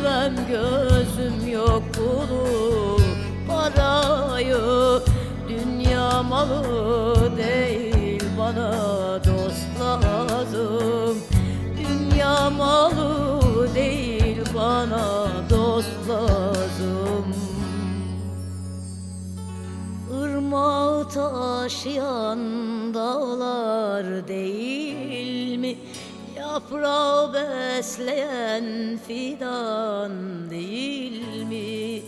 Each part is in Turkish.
görmem gözüm yok bunu parayı. Dünya malı değil bana dost lazım. Dünya malı değil bana dost lazım. Irmağı taşıyan dağlar değil mi? Yaprağı besleyen fidan değil mi?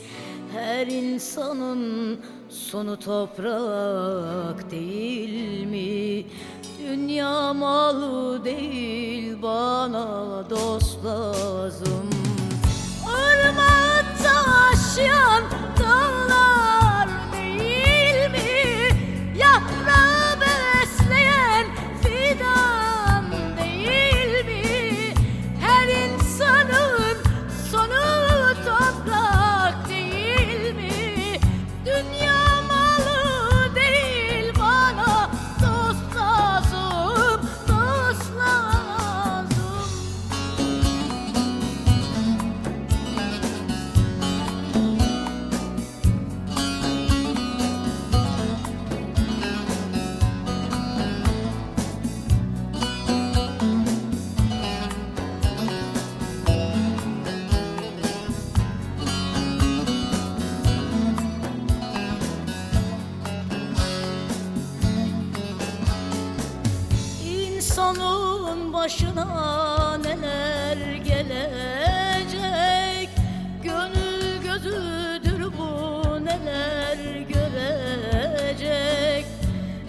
Her insanın sonu toprak değil mi? Dünya malı değil bana dost lazım Irmağı taşıyan dağlar İnsanın başına neler gelecek? Gönül gözüdür bu neler görecek?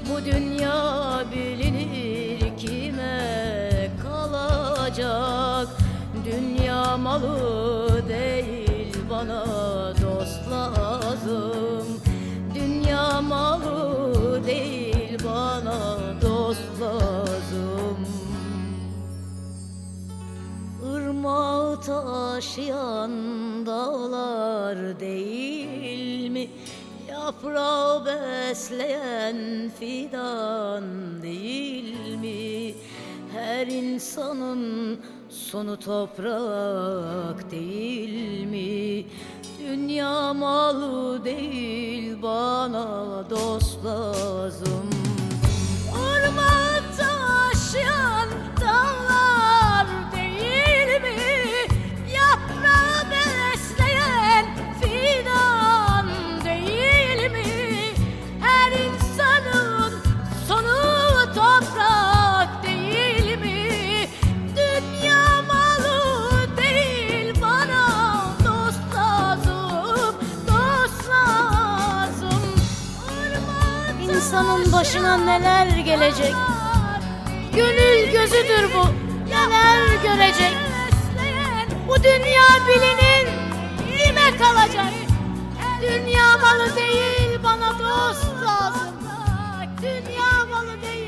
Bu dünya bilinir kime kalacak? Dünya malı değil bana dost lazım. Dünya malı değil taşıyan dağlar değil mi? Yaprağı besleyen fidan değil mi? Her insanın sonu toprak değil mi? Dünya malı değil bana dost lazım insanın başına neler gelecek? Gönül gözüdür bu. Neler görecek? Bu dünya bilinin lime kalacak? Dünya malı değil bana dost lazım. Dünya malı değil.